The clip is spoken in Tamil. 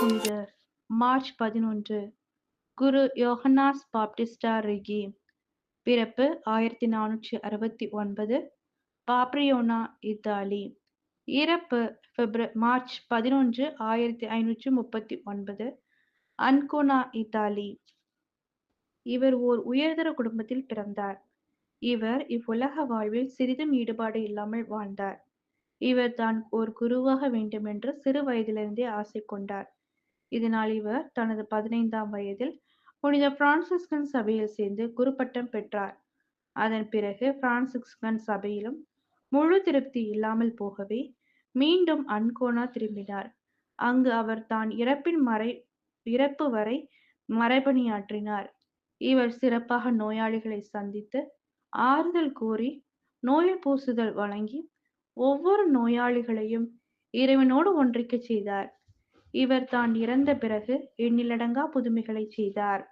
புனிதர் மார்ச் பதினொன்று குரு யோகனாஸ் பாப்டிஸ்டா ரிகி. பிறப்பு ஆயிரத்தி நானூற்றி அறுபத்தி ஒன்பது பாப்ரியோனா இத்தாலி. இறப்பு பிப்ர மார்ச் பதினொன்று ஆயிரத்தி ஐநூற்றி முப்பத்தி ஒன்பது அன்கோனா இத்தாலி. இவர் ஓர் உயர்தர குடும்பத்தில் பிறந்தார். இவர் இவ்வுலக வாழ்வில் சிறிதும் ஈடுபாடு இல்லாமல் வாழ்ந்தார். இவர் தான் ஒரு குருவாக வேண்டுமென்று சிறு வயதிலிருந்தே ஆசை கொண்டார். இதனால் இவர் தனது பதினைந்தாம் வயதில் புனித பிரான்சிஸ்கன் சபையில் சேர்ந்து குருப்பட்டம் பெற்றார். அதன் பிறகு பிரான்சிஸ்கன் சபையிலும் முழு திருப்தி இல்லாமல் போகவே மீண்டும் அன்கோனா திரும்பினார். அங்கு அவர் தான் இறப்பின் மறை இறப்பு வரை மறைபணியாற்றினார் இவர் சிறப்பாக நோயாளிகளை சந்தித்து ஆறுதல் கூறி நோயில் பூசுதல் வழங்கி ஒவ்வொரு நோயாளிகளையும் இறைவனோடு ஒன்றிக்கச் செய்தார். இவர் தான் இறந்த பிறகு எண்ணிலடங்கா புதுமைகளை செய்தார்.